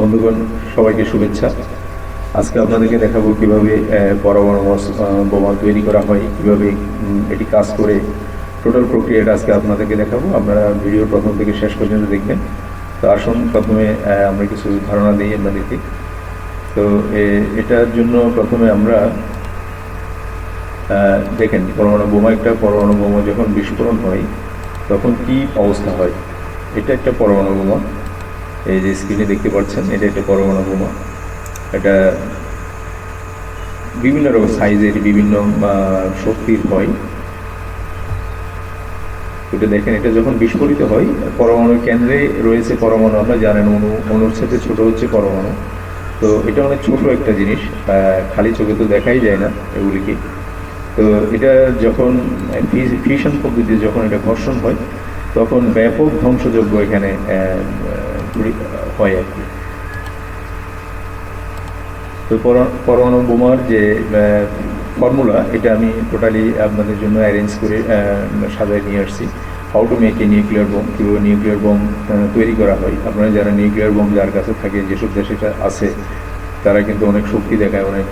বন্ধুগণ, সবাইকে শুভেচ্ছা। আজকে আপনাদেরকে দেখাবো কীভাবে পরমাণু বোমা তৈরি করা হয়, কীভাবে এটি কাজ করে। টোটাল প্রক্রিয়াটা আজকে আপনাদেরকে দেখাবো। আপনারা ভিডিও প্রথম থেকে শেষ পর্যন্ত দেখবেন। তো আসুন, প্রথমে আমরা কিছু ধারণা দিই আপনাদেরকে। তো এটার জন্য প্রথমে আমরা দেখেন, পরমাণু বোমা, একটা পরমাণু বোমা যখন বিস্ফোরণ হয়, তখন কি অবস্থা হয়? এটা একটা পরমাণু বোমা। এই যে স্ক্রিনে দেখতে পাচ্ছেন, এটা একটা পরমাণু বোমা। এটা বিভিন্ন রকম সাইজের বিভিন্ন শক্তির হয় এটা দেখেন, এটা যখন বিস্ফোরিত হয় পরমাণুর কেন্দ্রে রয়েছে পরমাণু, আমরা জানেন অনু, অনুর সাথে ছোটো হচ্ছে পরমাণু। তো এটা অনেক ছোট একটা জিনিস খালি চোখে তো দেখাই যায় না এগুলিকে। তো এটা যখন ফিশন পদ্ধতিতে যখন এটা ঘর্ষণ হয়, তখন ব্যাপক ধ্বংসযোগ্য এখানে হয় আর কি। তো পরমাণু বোমার যে ফর্মুলা এটা আমি টোটালি আপনাদের জন্য অ্যারেঞ্জ করে সাজায় নিয়ে আসছি। How to make a nuclear bomb কীভাবে নিউক্লিয়ার বোম তৈরি করা হয়। আপনারা যারা নিউক্লিয়ার বোম যার কাছে থাকে, যেসব দেশে আছে, তারা কিন্তু অনেক শক্তি দেখায়, অনেক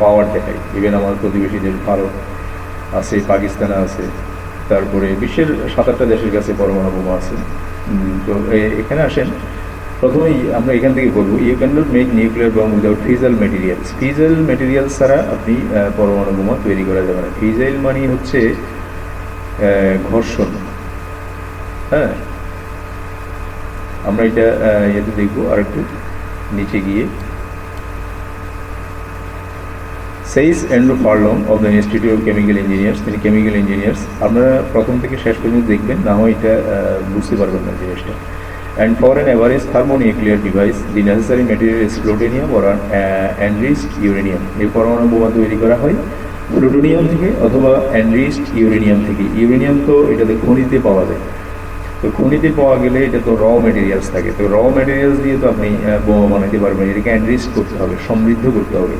পাওয়ার দেখায়। ইভেন আমার প্রতিবেশী দেশ ভারত আছে, পাকিস্তানে আছে, তারপরে বিশ্বের সাত আটটা দেশের কাছে পরমাণু বোমা আছে। তো এখানে আসেন। প্রথমেই আমরা এখান থেকে বলব you cannot make nuclear bomb without fissile materials fissile materials ছাড়া আপনি পরমাণু বোমা তৈরি করা যাবে না। ফিজাইল মানে হচ্ছে ঘর্ষণ। হ্যাঁ? আমরা এটা ইয়েতে দেখব আর একটু নিচে গিয়ে। Says Andrew Furlong of the Institute of Chemical Engineers তিনি কেমিক্যাল ইঞ্জিনিয়ার্স আপনারা প্রথম থেকে শেষ পর্যন্ত দেখবেন, না হয় এটা বুঝতে পারবেন না জিনিসটা। And for an average thermonuclear device the necessary material is plutonium or enriched uranium এই পরমাণু বোমা তৈরি করা হয় প্লুটোনিয়াম থেকে অথবা অ্যানরিস্ট ইউরেনিয়াম থেকে। ইউরেনিয়াম তো এটাতে খনিতে পাওয়া যায়। তো খনিতে পাওয়া গেলে এটা তো র মেটেরিয়ালস থাকে। তো র মেটেরিয়ালস দিয়ে তো আপনি বোমা বানাতে পারবেন। এটাকে অ্যানরিস্ট করতে হবে, সমৃদ্ধ করতে হবে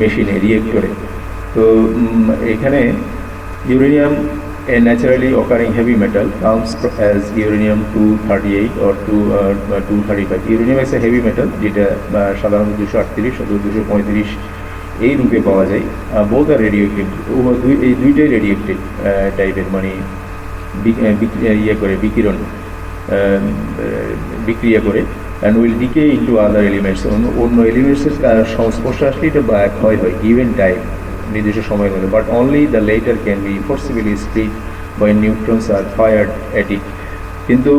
মেশিনে রিয়েক্টরে তো এখানে uranium a naturally occurring heavy metal comes as uranium 238 or 2, uh, 235 uranium is a heavy metal যেটা সাধারণত দুশো আটত্রিশ অথবা দুশো পঁয়ত্রিশ এই রূপে পাওয়া যায়। বোধ আর রেডিও অ্যাক্টিভ দুই এই দুইটাই রেডিও অ্যাক্টিভ টাইপের মানে ইয়ে করে বিকিরণ বিক্রিয়া করে। And will decay into other elements অন্য এলিমেন্টসের সংস্পর্শে আসলে এটা ক্ষয় হয় গিভেন টাইম নির্দিষ্ট সময় মধ্যে but only the latter can be forcibly split by neutrons are fired at কিন্তু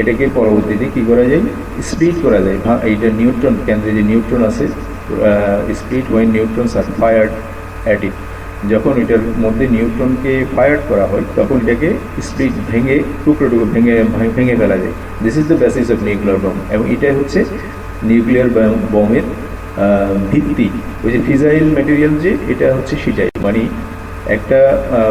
এটাকে পরবর্তীতে কি করা যায়? স্প্লিট করা যায়। এইটা নিউট্রন কেন্দ্রে যে নিউট্রন আছে split when neutrons are fired at যখন এটার মধ্যে নিউট্রনকে ফায়ার করা হয়, তখন এটাকে স্প্লিট ভেঙে টুকরো টুকরো ভেঙে ভেঙে ফেলা যায়। This is the basis of nuclear bomb এবং এটাই হচ্ছে নিউক্লিয়ার বমের ভিত্তি। ওই যে ফিজাইল ম্যাটেরিয়াল যে, এটা হচ্ছে সেটাই মানে একটা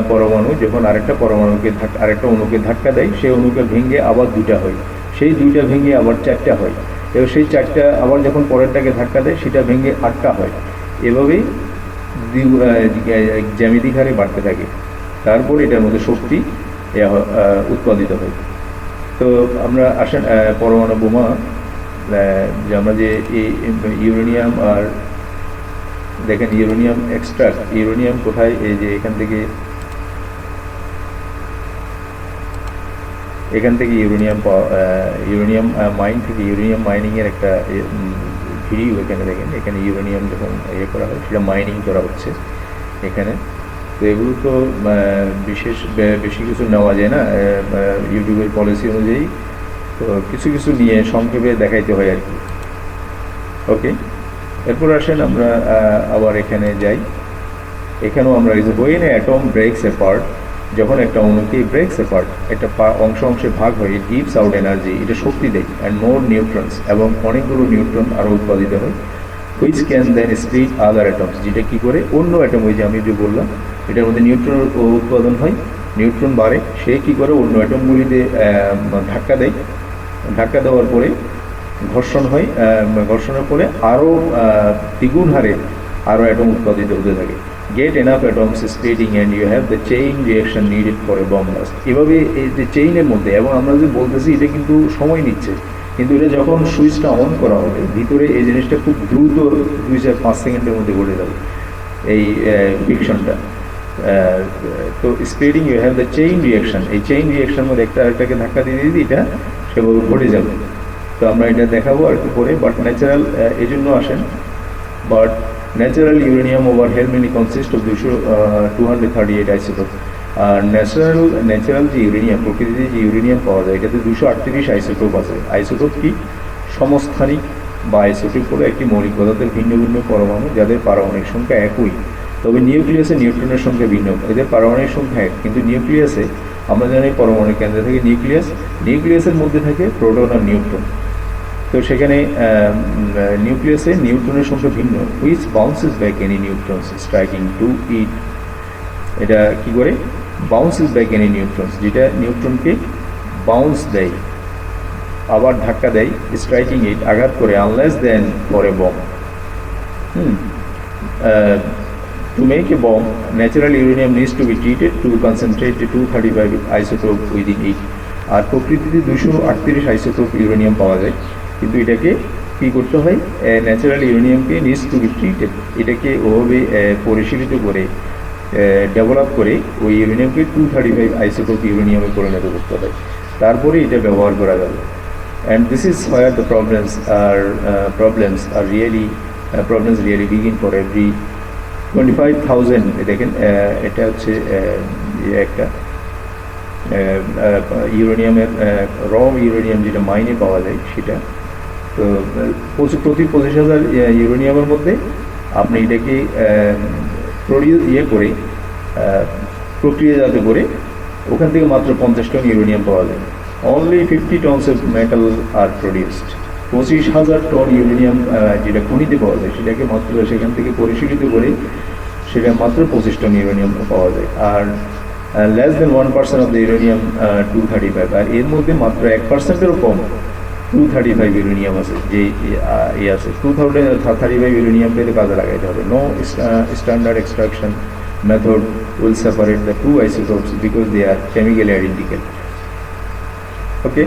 পরমাণু যখন আরেকটা পরমাণুকে আরেকটা অণুকে ধাক্কা দেয়, সেই অণুকে ভেঙে আবার দুইটা হয়। সেই দুইটা ভেঙে আবার চারটা হয়। এবং সেই চারটা আবার যখন পরেরটাকে ধাক্কা দেয়, সেটা ভেঙে আটটা হয়। এভাবেই জ্যামিতিক হারে বাড়তে থাকে। তারপর এটার মধ্যে শক্তি উৎপাদিত হয়। তো আমরা আসেন পরমাণু বোমা যে আমরা যে ইউরেনিয়াম আর দেখেন ইউরেনিয়াম এক্সট্রাক্ট, ইউরেনিয়াম কোথায়? এই যে এখান থেকে এখান থেকে ইউরেনিয়াম ইউরেনিয়াম মাইন থেকে ইউরেনিয়াম মাইনিংয়ের একটা ভিডিও এখানে দেখেন, এখানে ইউরেনিয়াম যখন ইয়ে করা হয়, সেটা মাইনিং করা হচ্ছে এখানে। তো এগুলো তো বিশেষ বেশি কিছু নেওয়া যায় না ইউটিউবের পলিসি অনুযায়ী। তো কিছু কিছু নিয়ে সংক্ষেপে দেখাইতে হয় আর কি। ওকে এরপর আসেন আমরা আবার এখানে যাই। এখানেও আমরা ওয়েন অ্যাটম ব্রেকস অ্যাপার্ট যখন একটা অণুকে ব্রেকস অ্যাপার্ট একটা অংশ অংশে ভাগ হয় ডিপস আউট এনার্জি এটা শক্তি দেয় অ্যান্ড মোর নিউট্রনস এবং অনেকগুলো নিউট্রন আরও উৎপাদিত হয় which can then split other atoms যেটা কী করে? অন্য অ্যাটম ওই যে আমি যে বললাম, এটার মধ্যে নিউট্রন উৎপাদন হয় নিউট্রন বাড়ে, সে কী করে? অন্য অ্যাটমগুলিতে ধাক্কা দেয় ধাক্কা দেওয়ার পরে ঘর্ষণ হয় ঘর্ষণের পরে আরও দ্বিগুণ হারে আরও অ্যাটম উৎপাদিত হতে থাকে। Get enough atoms splitting and you have the chain reaction needed for a bomb blast এভাবে এই যে চেইনের মধ্যে, এবং আমরা যে বলতেছি, এটা কিন্তু সময় নিচ্ছে। কিন্তু এটা যখন সুইচটা অন করা হবে, ভিতরে এই জিনিসটা খুব দ্রুত দুই চার পাঁচ সেকেন্ডের মধ্যে ঘটে যাবে, এই ফিকশনটা তো spreading you have the chain reaction এই চেইন রিয়াকশন মধ্যে একটা আরেকটাকে ধাক্কা দিয়ে দিদি এটা সেভাবে ঘটে যাবে। তো আমরা এটা দেখাবো আর কি পরে বাট ন্যাচারাল এই জন্য আসেন। But natural uranium overwhelmingly consist of দুশো two hundred thirty eight isotope আর ন্যাচারাল ন্যাচারাল যে ইউরেনিয়াম প্রকৃতিতে যে ইউরেনিয়াম পাওয়া যায়, এটাতে দুশো আটত্রিশ আইসোটোপ আছে। আইসোটোপ কি? সমস্থানিক বা আইসোটোপ হলো একটি মৌলিক পদার্থের ভিন্ন ভিন্ন পরমাণু, যাদের পারমাণবিক সংখ্যা একই। তবে নিউক্লিয়াসে নিউট্রনের সংখ্যা ভিন্ন। এদের পারমাণবিক সংখ্যা এক, কিন্তু নিউক্লিয়াসে আমরা জানি পরমাণু কেন্দ্রে থাকে নিউক্লিয়াস, নিউক্লিয়াসের মধ্যে থাকে প্রোটন আর নিউট্রন। তো সেখানে নিউক্লিয়াসে নিউট্রনের সংখ্যা ভিন্ন। Which bounces back any neutrons striking to it এটা কি করে? বাউন্সেস ব্যাক এনি নিউট্রনস যেটা নিউট্রনকে বাউন্স দেয়, আবার ধাক্কা দেয় স্ট্রাইকিং ইট আঘাত করে আনলেস দেন পরে bomb hmm to make a bomb, natural uranium needs to be treated to concentrate the 235 isotope within it. আর প্রকৃতিতে দুশো আটত্রিশ আইসোটোপ ইউরেনিয়াম পাওয়া যায়। কিন্তু এটাকে কী করতে হয়? ন্যাচারাল ইউরেনিয়ামকে নিডস টু বি ট্রিটেড এটাকে ওভাবে পরিশীলিত করে ডেভেলপ করে ওই ইউরেনিয়ামকে টু থার্টি ফাইভ আইসোটোপ ইউরেনিয়ামে পরিণত করতে হয়। তারপরে এটা ব্যবহার করা যাবে and this is where the problems are problems are really problems really begin for every twenty five thousand দেখেন এটা হচ্ছে ইয়ে একটা ইউরেনিয়ামের র ইউরেনিয়াম যেটা মাইনে পাওয়া যায় সেটা। তো প্রতি পঁচিশ হাজার ইউরেনিয়ামের মধ্যে আপনি এটাকে প্রডিউস ইয়ে করে প্রক্রিয়াজাত করে ওখান থেকে মাত্র পঞ্চাশ টন ইউরেনিয়াম পাওয়া যায়। Only fifty tons of metal are produced পঁচিশ হাজার টন ইউরেনিয়াম যেটা খনিতে পাওয়া যায়, সেটাকে মাত্র সেখান থেকে পরিশীলিত করে সেটা মাত্র পঁচিশ টন ইউরেনিয়াম পাওয়া যায়। আর less than one percent of the uranium two thirty five আর এর মধ্যে মাত্র এক পার্সেন্টেরও কম টু থার্টি ফাইভ ইউরেনিয়াম আছে, যে ইয়ে আছে two thousand thirty five uranium পেতে কাজে লাগাইতে হবে। No standard extraction method will separate the two isotopes because they are chemically identical okay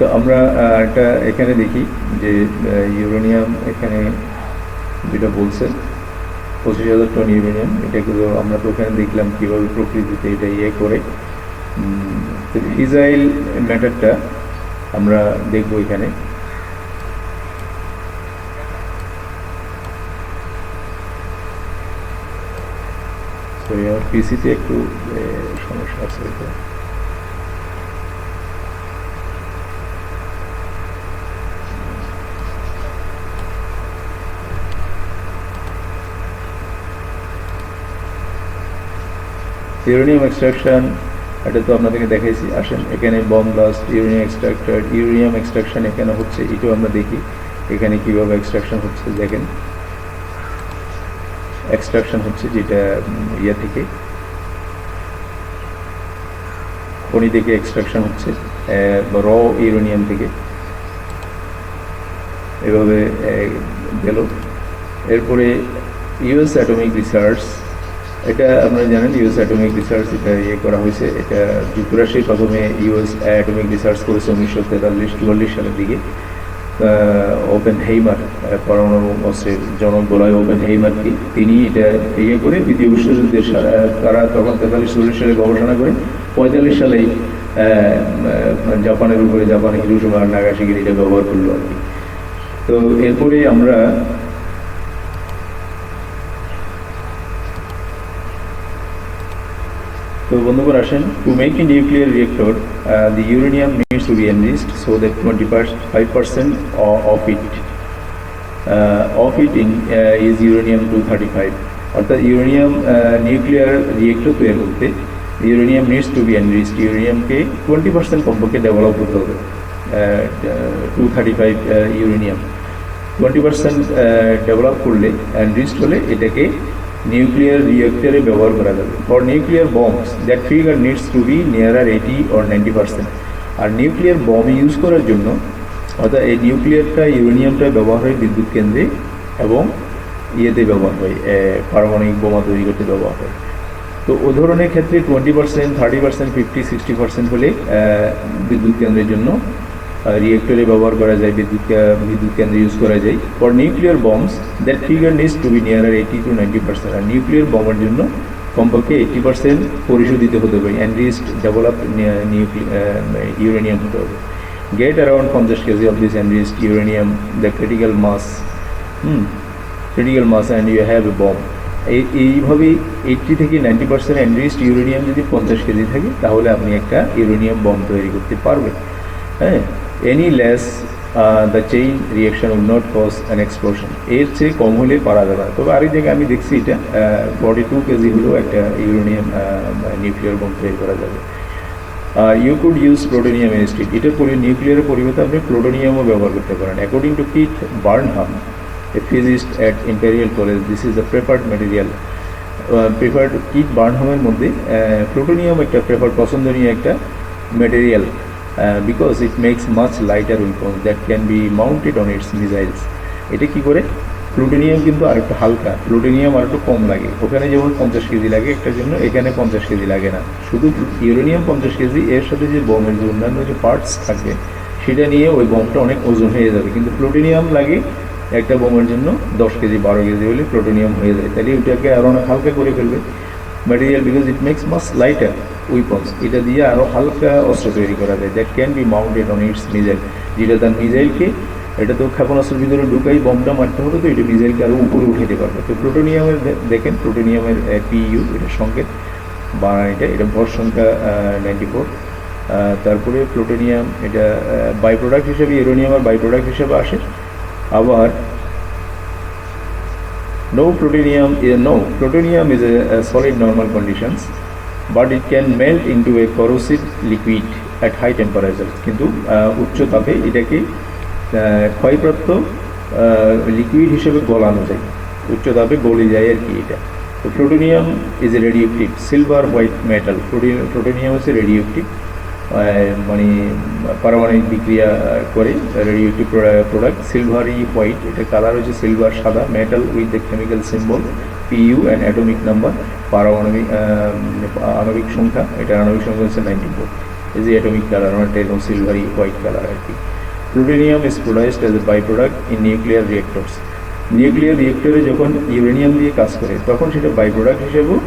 তো আমরা একটা এখানে দেখি যে ইউরেনিয়াম এখানে যেটা বলছে, পঁচিশ হাজার টন ইউরেনিয়াম। এটাগুলো আমরা তো ওখানে দেখলাম কীভাবে প্রকৃতিতে এটা ইয়ে করে। ফিজাইল ম্যাটারটা আমরা দেখব এখানে। পিসিতে একটু সমস্যা আছে ইউরেনিয়াম এক্সট্রাকশন, এটা তো আপনাদেরকে দেখাইছি, আসেন, এখানে bomb blast uranium extractor uranium extraction এখানে হচ্ছে, এটাও আমরা দেখি, এখানে কীভাবে এক্সট্রাকশন হচ্ছে, দেখেন। এক্সট্রাকশন হচ্ছে যেটা ইয়ে থেকে। খনি থেকে এক্সট্রাকশন হচ্ছে র ইউরেনিয়াম থেকে। এভাবে গেল। এরপরে ইউএস অ্যাটমিক রিসার্চ এটা আপনারা জানেন ইউএস অ্যাটমিক রিসার্চ এটা ইয়ে করা হয়েছে। এটা যুক্তরাষ্ট্রে প্রথমে ইউএস অ্যাটমিক রিসার্চ করেছে উনিশশো তেতাল্লিশ, চুয়াল্লিশ সালের দিকে। ওপেন হেইমার পরমাণু অস্ত্রের জনক বলা ওপেন হেইমারকে তিনি এটা ইয়ে করে দ্বিতীয় বিশ্বযুদ্ধের তারা তখন তেতাল্লিশ চল্লিশ সালে গবেষণা করে। পঁয়তাল্লিশ সালেই জাপানের উপরে জাপানে হিরোশিমা নাগাসাকির এটা ব্যবহার করল আর কি। তো এরপরে আমরা তো বন্ধুগণ আসেন to make a nuclear reactor the uranium needs to be enriched so that twenty five percent of it of it in is uranium two thirty five অর্থাৎ ইউরেনিয়াম নিউক্লিয়ার রিয়েক্টর তৈরি করতে uranium needs to be enriched ইউরেনিয়ামকে twenty percent কমপক্ষে develop করতে হবে two thirty five uranium twenty percent develop করলে enriched হলে এটাকে nuclear রিয়েক্টরে ব্যবহার করা যাবে। For nuclear bombs that figure needs to be nearer eighty or ninety percent R nuclear bomb use করার জন্য, অর্থাৎ এই নিউক্লিয়ারটা ইউরেনিয়ামটা ব্যবহার হয় বিদ্যুৎ কেন্দ্রে এবং ইয়েতে ব্যবহার হয় পারমাণবিক বোমা তৈরি করতে ব্যবহার হয়। তো ও ধরনের ক্ষেত্রে twenty percent thirty percent fifty sixty percent হলে বিদ্যুৎ কেন্দ্রের জন্য রিয়েক্টরে ব্যবহার করা যায়, বিদ্যুৎ বিদ্যুৎ কেন্দ্রে ইউজ করা যায়। For nuclear bombs that figure needs to be near eighty to ninety percent R nuclear বম্বের জন্য কমপক্ষে এইটি পার্সেন্ট পরিশোধ দিতে হতে হবে এনরিস্ট ডেভেলপ ইউরেনিয়াম হতে হবে। গেট অ্যারাউন্ড পঞ্চাশ KG of this enriched uranium the critical mass hmm critical mass and you have a bomb এই, এইভাবে এইটটি থেকে নাইনটি পার্সেন্ট এনরিস্ট ইউরেনিয়াম যদি পঞ্চাশ কেজি থাকে, তাহলে আপনি একটা ইউরেনিয়াম বম্ব তৈরি করতে পারবেন। হ্যাঁ? Any less the chain reaction will not cause an explosion এর চেয়ে কম হলে পারা যাবে তবে আরেক জায়গায় আমি দেখছি এটা ফর্টি টু কেজি হলেও একটা ইউরেনিয়াম নিউক্লিয়ার বম্ব তৈরি করা যাবে। You could use plutonium instead এটা পরি নিউক্লিয়ারের পরিবর্তে আপনি প্লোটোনিয়ামও ব্যবহার করতে পারেন। According to Kit Burnham a physicist at Imperial College this is the preferred material preferred Kit বার্নহামের মধ্যে প্লোটোনিয়াম একটা প্রেফার পছন্দনীয় একটা material because it makes much lighter weapon that can be mounted on its missiles এটা কি করে? Plutonium কিন্তু আর একটু হালকা। প্লুটোনিয়াম আর একটু কম লাগে। ওখানে যেমন পঞ্চাশ কেজি লাগে একটার জন্য, এখানে পঞ্চাশ কেজি লাগে না। শুধু ইউরেনিয়াম পঞ্চাশ কেজি, এর সাথে যে বমের যে অন্যান্য যে পার্টস থাকবে সেটা নিয়ে ওই বমটা অনেক ওজন হয়ে যাবে। কিন্তু প্লুটোনিয়াম লাগে একটা বোমের জন্য দশ কেজি, বারো কেজি হলে প্লুটোনিয়াম হয়ে যায়। তাহলে ওটাকে আরও অনেক হালকা করে ফেলবে। Material because it makes much lighter weapons এটা দিয়ে আরও হালকা অস্ত্র তৈরি করা যায়। That can be mounted on its missile যেটা তার মিজাইলকে এটা তো ক্ষেপণাস্ত্রের ভিতরে ঢুকাই বমটা মারতে হবে তো এটা মিজাইলকে আরও উপরে উঠাতে পারবে। তো প্লুটোনিয়ামের দে- দেখেন প্লুটোনিয়ামের পিইউ এটা সংকেত। বা এটা এটা ভর সংখ্যা নাইনটি ফোর তারপরে প্লুটোনিয়াম এটা বাই প্রোডাক্ট হিসেবে ইউরেনিয়ামের বাই প্রোডাক্ট হিসেবে আসে। আবার No plutonium, uh, no, plutonium is a, a solid normal conditions, but it can melt into a corrosive liquid at high temperature. কিন্তু উচ্চ তাপে এটাকে ক্ষয়প্রাপ্ত লিকুইড হিসেবে গলানো যায় উচ্চ তাপে গলে যায় আর কি এটা তো plutonium is a radioactive silver white metal plutonium হচ্ছে রেডিওক্টিভ মানে পারমাণবিক বিক্রিয়া করে রেডিওটিভ প্রোডাক্ট সিলভারি হোয়াইট এটা কালার হচ্ছে সিলভার সাদা metal with the chemical symbol P U and atomic number পারমাণবিক আণবিক সংখ্যা, এটা আণবিক সংখ্যা হচ্ছে নাইনটি ফোর এই যে অ্যাটমিক কালার অনেকটা এরকম সিলভারি হোয়াইট কালার আর কি। Plutonium is produced as a by product in nuclear reactors nuclear রিয়েক্টরে যখন ইউরেনিয়াম দিয়ে কাজ করে, তখন সেটা বাই প্রোডাক্ট হিসেবেও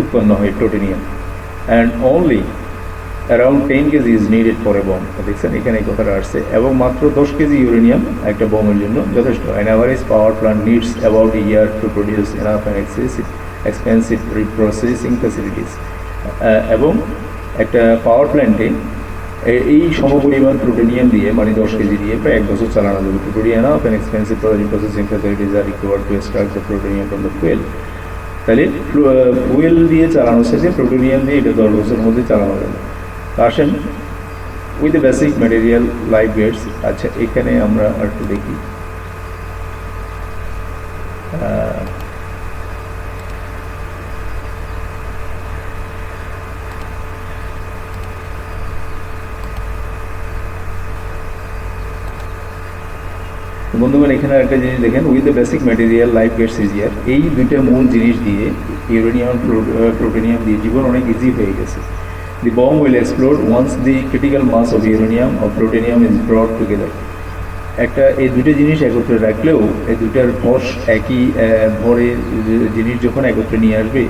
উৎপন্ন হয় plutonium and only around ten K G is needed for a bomb দেখছেন, এখানে এই কথাটা আসছে। এবং মাত্র দশ কেজি ইউরেনিয়াম একটা বোমের জন্য যথেষ্ট। An average power plant needs about year to produce enough and excessive expensive processing facilities এবং একটা পাওয়ার প্ল্যান্টে এই সমপরিমাণ প্লুটোনিয়াম দিয়ে মানে দশ কেজি দিয়ে প্রায় এক বছর চালানো যাবে। Plutonium of and expensive processing facilities are required to extract the plutonium from the fuel তাহলে ফুয়েল দিয়ে চালানো শেষে প্লুটোনিয়াম দিয়ে এটা দশ বছরের মধ্যে চালানো যাবে। তো আসেন with basic material life gets আচ্ছা এখানে আমরা একটু দেখি। বন্ধুগণ, এখানে একটা জিনিস দেখেন। With the basic material life gets easier এই দুইটা মূল জিনিস দিয়ে ইউরেনিয়াম প্লুটোনিয়াম দিয়ে জীবন অনেক ইজি হয়ে গেছে। The bomb will explode once the critical mass of uranium of plutonium is brought together একটা, এই দুটো জিনিস একত্রে রাখলেও, এই দুটার ভস একই ভরে জিনিস যখন একত্রে নিয়ে আসবে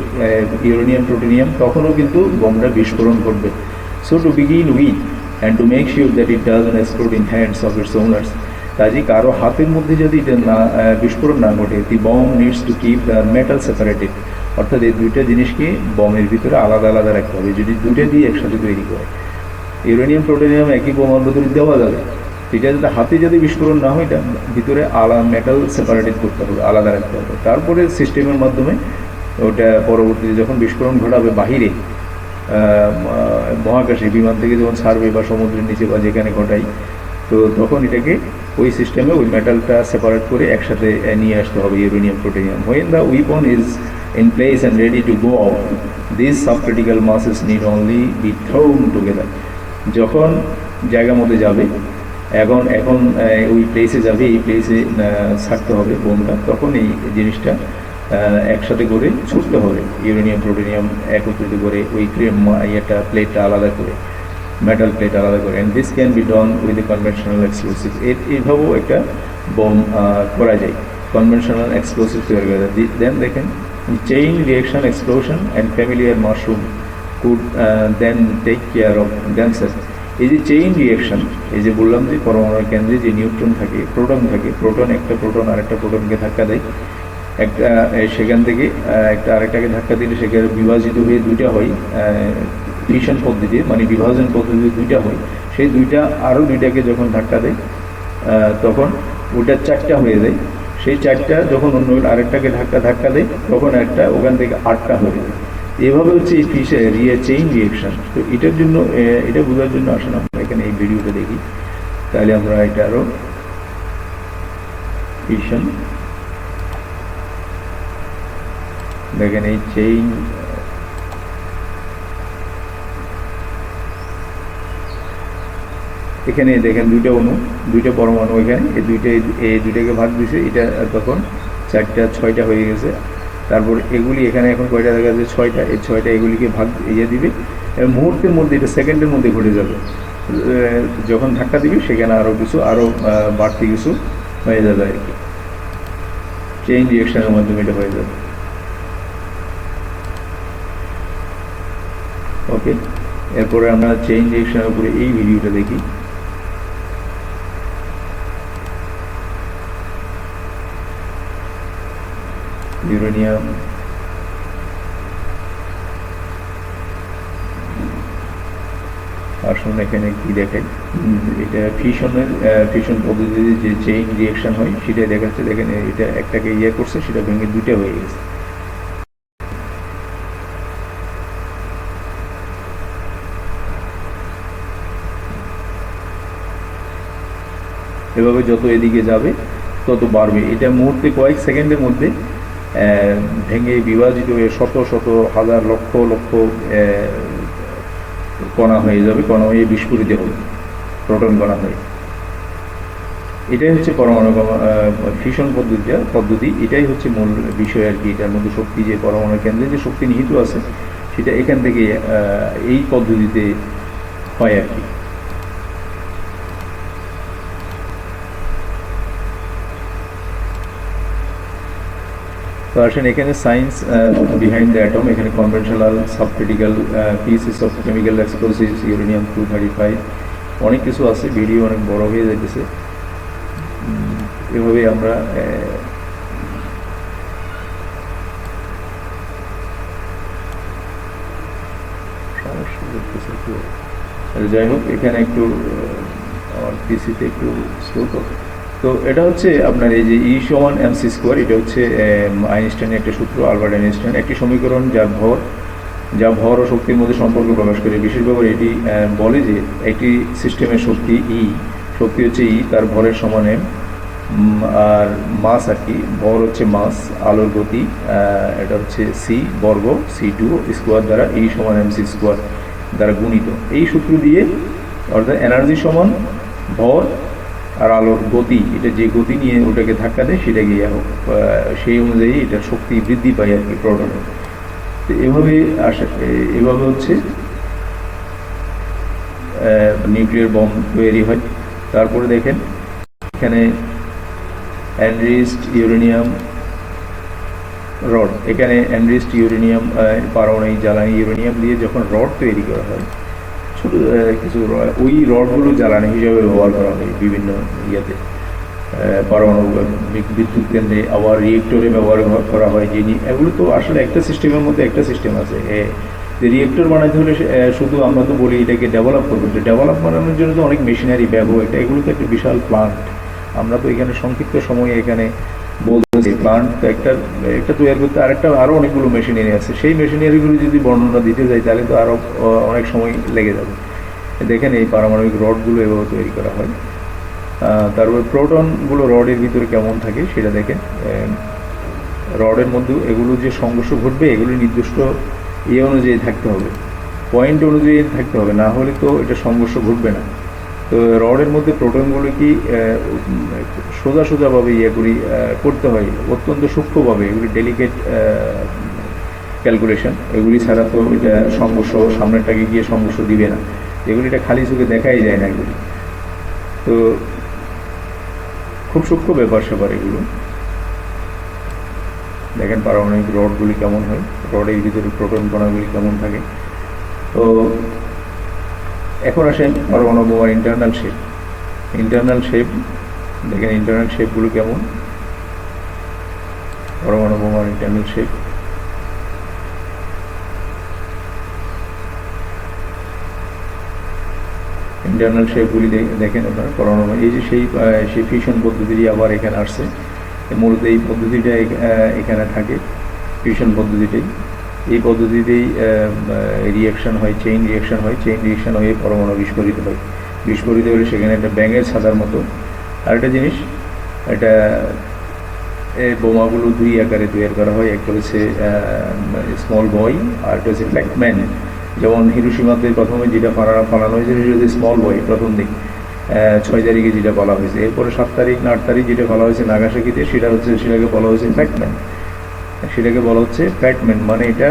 ইউরেনিয়াম প্লুটোনিয়াম তখনও কিন্তু বমটা বিস্ফোরণ করবে so to begin with and to make sure that it does explode in hands of its owners কাজে কারও হাতের মধ্যে যদি এটা না বিস্ফোরণ না ঘটে the bomb needs to keep the metal separated অর্থাৎ এই দুইটা জিনিসকে বমের ভিতরে আলাদা আলাদা রাখতে হবে। যদি দুইটা দিয়ে একসাথে তৈরি করে, ইউরেনিয়াম প্লুটোনিয়াম একই বোমার ভিতরে দেওয়া যাবে। এটা যদি হাতে যদি বিস্ফোরণ না হয়, এটা ভিতরে আলাদা মেটাল সেপারেটেড করতে হবে, আলাদা রাখতে হবে। তারপরে সিস্টেমের মাধ্যমে ওটা পরবর্তীতে যখন বিস্ফোরণ ঘটাবে বাহিরে মহাকাশে, বিমান থেকে যখন ছাড়বে বা সমুদ্রের নিচে বা যেখানে ঘটাই তো তখন এটাকে ওই সিস্টেমে ওই মেটালটা সেপারেট করে একসাথে নিয়ে আসতে হবে uranium, plutonium. When the weapon is in place and ready to go out this subcritical masses need only be thrown together যখন জায়গা মতো যাবে, এখন এখন ওই প্লেসে যাবে, এই প্লেসে ছাড়তে হবে বোমটা তখন এই জিনিসটা একসাথে করে ছুটতে হবে। ইউরেনিয়াম, প্রোটোনিয়াম একত্রিত করে ওই ক্রিম ইয়েটা প্লেটটা আলাদা করে মেটাল প্লেট আলাদা করে। And this can be done with a conventional explosive এর এইভাবেও একটা বোম করা যায়। কনভেনশনাল এক্সপ্লোসিভ তৈরি করা দেন দেখেন chain reaction explosion and familiar mushroom could then take care of dancer এই যে চেইন রিয়েকশন এই যে বললাম যে পরমাণু কেন্দ্রে যে নিউট্রন থাকে, প্রোটন থাকে, প্রোটন একটা প্রোটন আরেকটা প্রোটনকে ধাক্কা দেয়। একটা সেখান থেকে একটা আরেকটাকে ধাক্কা দিলে সেখানে বিভাজিত হয়ে দুইটা হয় ফিশন পদ্ধতি মানে বিভাজন পদ্ধতি দুইটা হয়। সেই দুইটা, আরও দুইটাকে যখন ধাক্কা দেয় তখন ওটা চারটা হয়ে যায়। সেই চারটা যখন অন্য আরেকটাকে ধাক্কা ধাক্কা দেয়, তখন একটা ওখান থেকে আটটা হয়ে যায়। এভাবে হচ্ছে এই ফিসের ইয়ে চেইন রিয়েকশন তো এটার জন্য এটা বোঝার জন্য আসলে আমরা এখানে এই ভিডিওটা দেখি। তাহলে আমরা এটা আরও ফিশন দেখেন এই চেইন এখানে দেখেন দুইটা অণু, দুইটা পরমাণু এখানে, এই দুইটা, এই দুইটাকে ভাগ দিছে, এটা তখন চারটা, ছয়টা হয়ে গেছে। তারপর এগুলি এখানে এখন কয়টা দেখা যাচ্ছে? ছয়টা, এই ছয়টা এগুলিকে ভাগ ইয়ে দিবে মুহূর্তের মধ্যে, এটা সেকেন্ডের মধ্যে ঘটে যাবে। যখন ধাক্কা দিবে, সেখানে আরও কিছু আরও বাড়তি কিছু হয়ে যাবে আর কি। চেইন রিয়েকশনের মাধ্যমে এটা হয়ে যাবে। ওকে এরপরে আমরা চেইন রিয়েকশনের উপরে এই ভিডিওটা দেখি। ইউরেনিয়াম আসুন এখানে কি উম, এটা ফিশনের ফিশন পদ্ধতিতে যে চেইন রিয়েকশন হয় সেটা দেখাচ্ছে। দেখেন এটা একটাকে ইয়ে করছে সেটা ভেঙে দুইটা হয়ে গেছে। এভাবে যত এদিকে যাবে তত বাড়বে। এটা মুহূর্তে কয়েক সেকেন্ডের মধ্যে ভেঙে বিভাজিত হয়ে শত শত হাজার লক্ষ লক্ষ কণা হয়ে যাবে, কণা হয়ে বিস্ফোরিত হবে প্রোটন কণা হয়ে। এটাই হচ্ছে পরমাণু ফিশন পদ্ধতিটা, পদ্ধতি। এটাই হচ্ছে মূল বিষয় আর কি, এটার মধ্যে শক্তি যে পরমাণু কেন্দ্রে যে শক্তি নিহিত আছে, সেটা এখান থেকে এই পদ্ধতিতে হয় আর কি। তো আসেন এখানে সায়েন্স বিহাইন্ড দ্য অ্যাটম এখানে conventional subcritical pieces of chemical explosives uranium two thirty five অনেক কিছু আছে ভিডিও অনেক বড় হয়ে যাইতেছে এভাবে আমরা। আর যাই হোক, এখানে একটু আমার পিসিতে একটু স্লো তো তো এটা হচ্ছে আপনার এই যে ই সমান এম সি স্কোয়ার এটা হচ্ছে আইনস্টাইনের একটা সূত্র, আলবার্ট আইনস্টাইন, একটি সমীকরণ যার ভর, যা ভর ও শক্তির মধ্যে সম্পর্ক প্রকাশ করে। বিশেষভাবে এটি বলে যে একটি সিস্টেমের শক্তি ই শক্তি হচ্ছে ই তার ভরের সমান এম আর মাস আর কি, ভর হচ্ছে মাস, আলোর গতি এটা হচ্ছে সি বর্গ সি টু স্কোয়ার দ্বারা ই সমান এম সি স্কোয়ার দ্বারা গুণিত। এই সূত্র দিয়ে, অর্থাৎ এনার্জি সমান ভর আর আলোর গতি, এটা যে গতি নিয়ে ওটাকে ধাক্কা দেয়, সেটা গিয়ে সেই অনুযায়ী এটা শক্তি বৃদ্ধি পায় আর কি প্রোটনের। তো এভাবে আসা এভাবে হচ্ছে নিউক্লিয়ার বম তৈরি হয়। তারপরে দেখেন, এখানে অ্যানরিস্ট ইউরেনিয়াম রড, এখানে অ্যানরিস্ট ইউরেনিয়াম পারমাণবিক জ্বালানি ইউরেনিয়াম দিয়ে যখন রড তৈরি করা হয় ছোট কিছু ওই রডগুলো জ্বালানি হিসাবে ব্যবহার করা হয় বিভিন্ন ইয়েতে। পরমাণু বিদ্যুৎ কেন্দ্রে আবার রিয়েক্টরে ব্যবহার করা হয়। যিনি এগুলো তো আসলে একটা সিস্টেমের মধ্যে একটা সিস্টেম আছে। রিয়েক্টর বানাইতে হলে শুধু আমরা তো বলি এটাকে ডেভেলপ করব। ডেভেলপ বানানোর জন্য তো অনেক মেশিনারি ব্যবহার এটা এগুলো তো একটা বিশাল প্লান্ট আমরা তো এখানে সংক্ষিপ্ত সময়ে এখানে বলতেছি প্লান্ট একটা একটা তৈরি করতে আরেকটা আরও অনেকগুলো মেশিনারি আছে। সেই মেশিনারিগুলো যদি বর্ণনা দিতে যাই, তাহলে তো আরও অনেক সময় লেগে যাবে। দেখেন এই পারমাণবিক রডগুলো এভাবে তৈরি করা হয়। তারপরে প্রোটনগুলো রডের ভিতরে কেমন থাকে সেটা দেখেন। রডের মধ্যে এগুলো যে সংঘর্ষ ঘটবে, এগুলো নির্দিষ্ট ইয়ে অনুযায়ী থাকতে হবে। পয়েন্ট অনুযায়ী থাকতে হবে, না হলে তো এটা সংঘর্ষ ঘটবে না। তো রডের মধ্যে প্রোটনগুলো কি সোজা সোজাভাবে ইয়েগুলি করতে হয়। অত্যন্ত সূক্ষ্মভাবে, এগুলি ডেলিকেট ক্যালকুলেশন এগুলি ছাড়া তো এটা সংঘর্ষ সামনেরটাকে গিয়ে সংঘর্ষ দিবে না। এগুলি এটা খালি চোখে দেখাই যায় না এগুলি। তো খুব সূক্ষ্ম ব্যাপার স্যাপার এগুলো। দেখেন পারমাণবিক রডগুলি কেমন হয়, রডের ভিতরে প্রোটন কণাগুলি কেমন থাকে। তো এখন আসেন পরমাণু বোমার ইন্টারনাল শেপ ইন্টারনাল শেপ দেখেন ইন্টারনাল শেপগুলো কেমন? পরমাণু বোমার ইন্টারনাল শেপ ইন্টারনাল শেপগুলি দেখেন আপনারা পরমাণু এই যে সেই সেই ফিউশন পদ্ধতিটি আবার এখানে আসছে। মূলত এই পদ্ধতিটা এখানে থাকে ফিউশন পদ্ধতিটাই। এই পদ্ধতিতেই রিয়াকশন হয় চেইন রিয়াকশন হয় চেইন রিয়াকশন হয়ে পরমাণু বিস্ফোরিত হয়। বিস্ফোরিত হলে সেখানে একটা ব্যাঙের ছাতার মতো। আরেকটা জিনিস, এটা বোমাগুলো দুই আকারে তৈরি করা হয়। একটা হচ্ছে স্মল বয় আর একটা হচ্ছে ফ্ল্যাকম্যান যেমন হিরোসীমাতে প্রথমে যেটা ফালানো ফালানো হয়েছে, সেটা হচ্ছে স্মল বয় প্রথম দিক। ছয় তারিখে যেটা বলা হয়েছে। এরপরে সাত তারিখ না আট তারিখ যেটা বলা হয়েছে নাগাসাকিতে, সেটা হচ্ছে, সেটাকে বলা হয়েছে ফ্ল্যাকম্যান সেটাকে বলা হচ্ছে প্যাটম্যান মানে এটা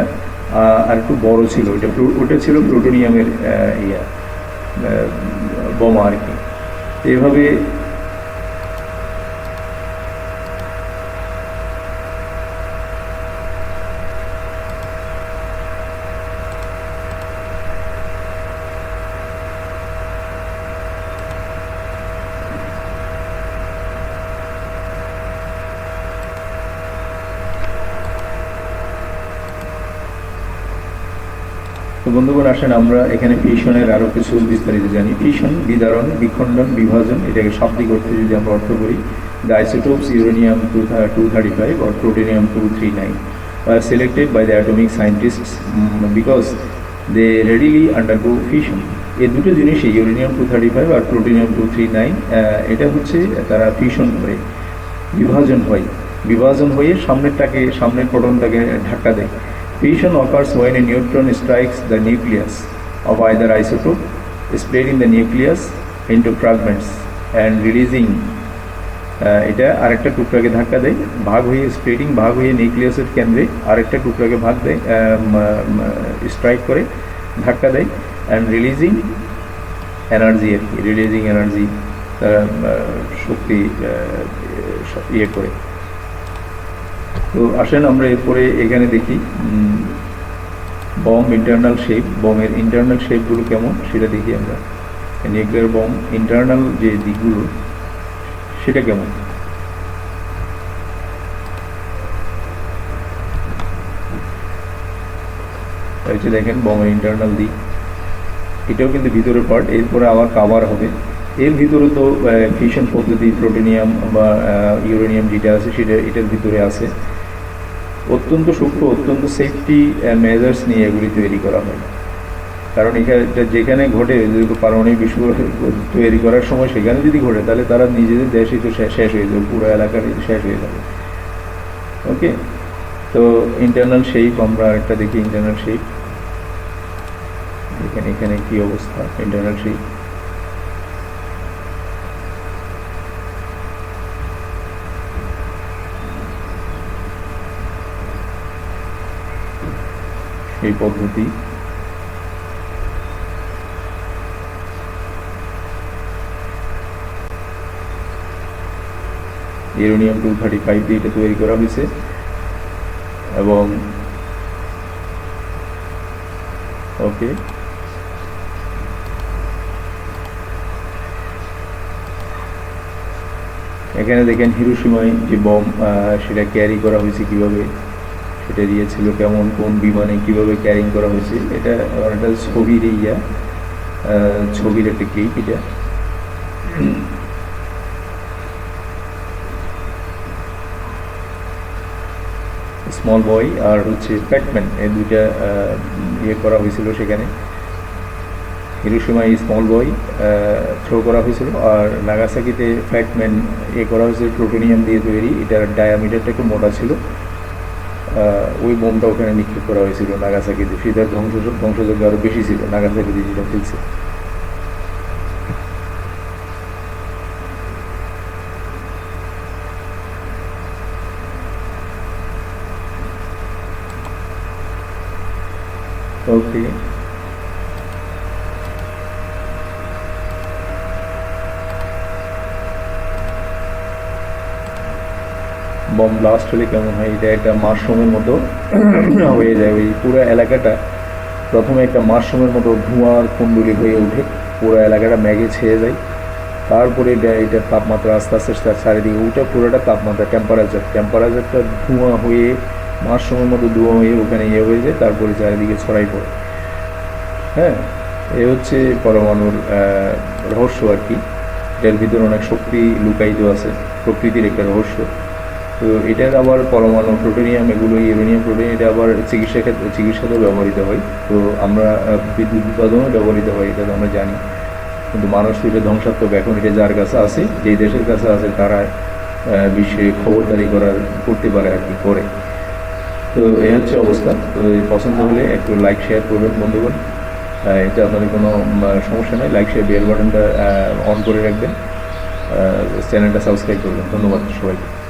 আর একটু বড় ছিল প্লু- ওটা ছিল প্লুটোনিয়ামের ইয়া বোমা আর কি। এভাবে তো বন্ধুগণ আসেন, আমরা এখানে ফিশনের আরও কিছু বিস্তারিত জানি। ফিশন বিদারণ, বিখণ্ডন, বিভাজন, এটাকে শাব্দিক অর্থে যদি আমরা অর্থ করি the isotopes uranium two two thirty five or plutonium two three nine. Were selected by the atomic scientists because because readily readily undergo fission এই দুটো জিনিসই ইউরেনিয়াম টু থার্টি ফাইভ আর প্লুটোনিয়াম টু থ্রি নাইন এটা হচ্ছে তারা fission করে বিভাজন হয়। বিভাজন হয়ে সামনেরটাকে, সামনের পটনটাকে ধাক্কা দেয়। Fission occurs when a neutron strikes the nucleus of either isotope, splitting the nucleus into fragments and releasing এটা আরেকটা টুকরাকে ধাক্কা দেয় ভাগ হয়ে স্প্লিটিং ভাগ হয়ে নিউক্লিয়াসের কেন্দ্রে আরেকটা টুকরাকে ভাগ দেয় স্ট্রাইক করে ধাক্কা দেয় অ্যান্ড রিলিজিং এনার্জি আর কি রিলিজিং এনার্জি শক্তি ইয়ে করে তো আসেন আমরা এরপরে এখানে দেখি বম ইন্টারনাল শেপ বমের ইন্টারনাল শেপগুলো কেমন সেটা দেখি আমরা। নিউক্লিয়ার বম ইন্টারনাল যে দিকগুলো, সেটা কেমন? যে দেখেন বমের ইন্টারনাল দিক। এটাও কিন্তু ভিতরের পার্ট এরপরে আবার কাভার হবে। এর ভিতরে তো ফিশন পদ্ধতি প্রোটিনিয়াম বা ইউরেনিয়াম যেটা আছে সেটা, এটার ভিতরে আছে। অত্যন্ত সূক্ষ্ম, অত্যন্ত সেফটি মেজার্স নিয়ে এগুলি তৈরি করা হয়। কারণ এখানে যেখানে ঘটে পারমাণবিক বিস্ফোরণ তৈরি করার সময় সেখানে যদি ঘটে, তাহলে তারা নিজেদের দেশই তো শেষ হয়ে যাবে, পুরো এলাকার শেষ হয়ে যাবে। ওকে তো ইন্টারনাল শেপ আমরা একটা দেখি ইন্টারনাল শেপ এখানে এখানে কি অবস্থা? ইন্টারনাল শেপ এই পদ্ধতি। ইউরোনিয়াম টু থার্টি ফাইভ দিয়ে এটা তৈরি করা হয়েছে। এবং ওকে। এখানে দেখেন হিরোসীমায় যে বম সেটা ক্যারি করা হয়েছে কীভাবে? সেটা দিয়েছিল কেমন, কোন বিমানে কীভাবে ক্যারিং করা হয়েছে, এটা আমার একটা ছবির ইয়া ছবির একটা ক্লিপ এটা। স্মল বয় আর হচ্ছে প্যাটম্যান এই দুইটা ইয়ে করা হয়েছিল সেখানে। হিরোসীমায় স্মল বয় থ্রো করা হয়েছিল আর নাগাসাকিতে ফ্যাটম্যান ইয়ে করা হয়েছিল প্লুটোনিয়াম দিয়ে তৈরি। এটার ডায়ামিটারটা একটু মোটা ছিল। ওই বোমটা ওখানে নিক্ষেপ করা হয়েছিল, নাগাসাকিতে। সেটার ধ্বংস ধ্বংসযোগ্য আরও বেশি ছিল নাগাসাকিতে যেটা ফেলছে ওকে বম ব্লাস্ট হলে কেমন হয়? এটা একটা মাশরুমের মতো হয়ে যায়। ওই পুরো এলাকাটা প্রথমে একটা মাশরুমের মতো ধোঁয়ার কুণ্ডুলি হয়ে ওঠে। পুরো এলাকাটা ম্যাগে ছেয়ে যায়। তারপরে এটা এটার তাপমাত্রা আস্তে আস্তে চারিদিকে উঠে পুরোটা তাপমাত্রা টেম্পারেচার টেম্পারেচারটা ধোঁয়া হয়ে মাশরুমের মতো ধোঁয়া হয়ে ওখানে ইয়ে হয়ে যায়, তারপরে চারিদিকে ছড়াই পড়ে। হ্যাঁ এ হচ্ছে পরমাণুর রহস্য আর কি। এটার ভিতরে অনেক শক্তি লুকায়িত আছে। প্রকৃতির একটা রহস্য। তো এটার আবার পরমাণু প্রোটোনিয়াম এগুলো ইউরেনিয়াম প্রোটিন, এটা আবার চিকিৎসা ক্ষেত্রে, চিকিৎসাতেও ব্যবহৃত হয়। তো আমরা বিদ্যুৎ উৎপাদনেও ব্যবহৃত হয়, এটা তো আমরা জানি। কিন্তু মানুষ তো এটা ধ্বংসাত্মক এখন, এটা যার কাছে আছে, যেই দেশের কাছে আছে, তারা বিশ্বে খবরদারি করার, করতে পারে আর কি, করে। তো এই হচ্ছে অবস্থা। তো পছন্দ হলে একটু লাইক শেয়ার করবেন, বন্ধুগণ। এটা আপনাদের কোনো সমস্যা নেই। লাইক শেয়ার বেল বাটনটা অন করে রাখবেন। চ্যানেলটা সাবস্ক্রাইব করবেন। ধন্যবাদ সবাইকে।